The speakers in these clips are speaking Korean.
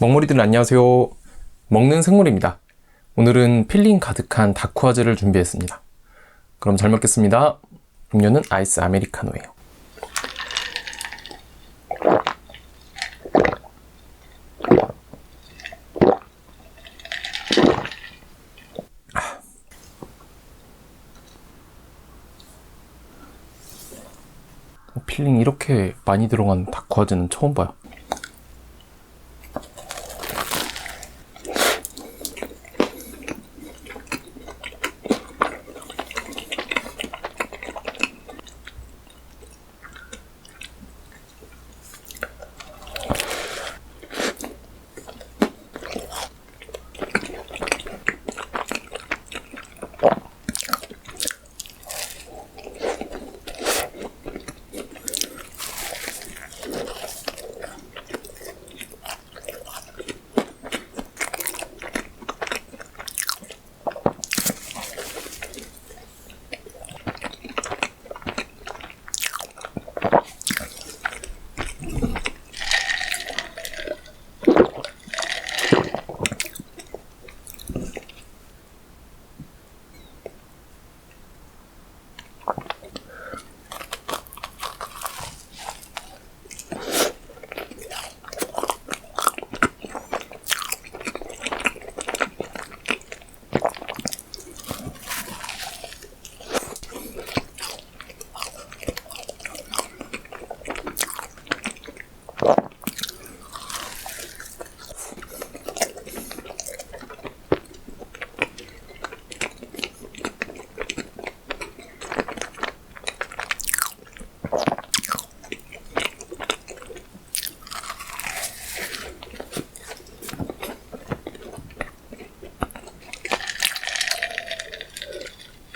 먹머리들 안녕하세요. 먹는 생물입니다. 오늘은 필링 가득한 다쿠아즈를 준비했습니다. 그럼 잘 먹겠습니다. 음료는 아이스 아메리카노예요. 필링 이렇게 많이 들어간 다쿠아즈는 처음 봐요.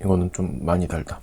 이거는 좀 많이 달다.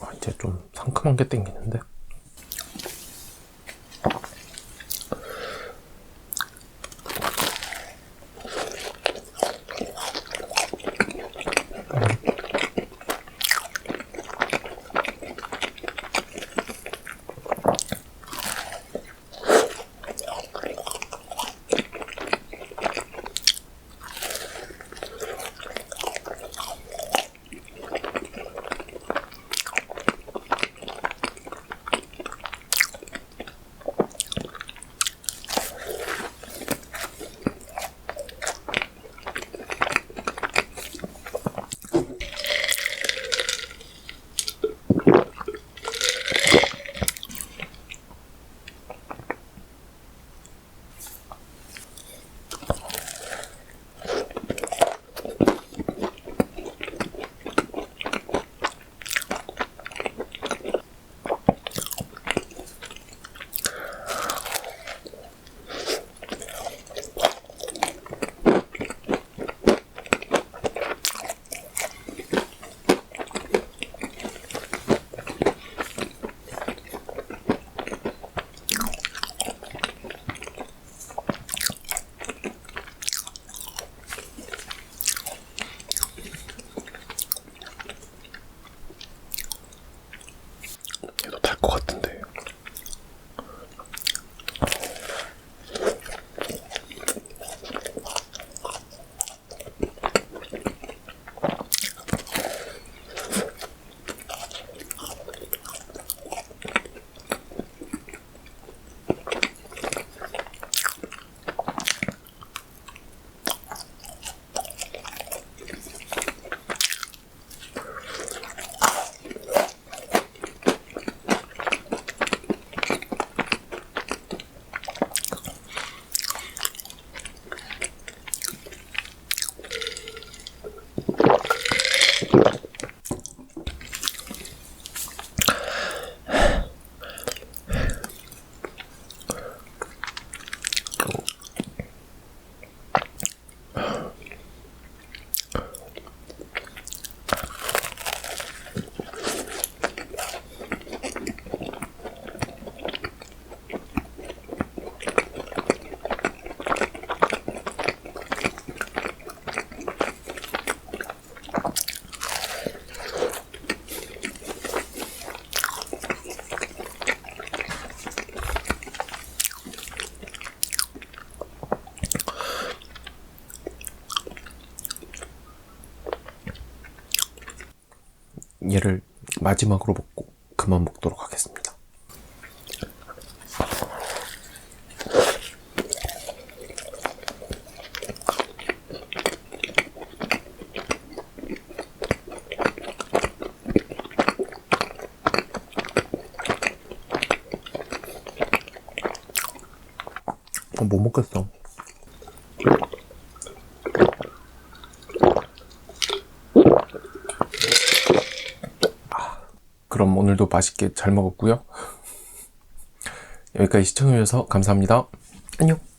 아, 이제 좀 상큼한 게 땡기는데? 마지막으로 먹고 그만 먹도록 하겠습니다. 어, 못 먹겠어. 그럼 오늘도 맛있게 잘 먹었고요. 여기까지 시청해주셔서 감사합니다. 안녕.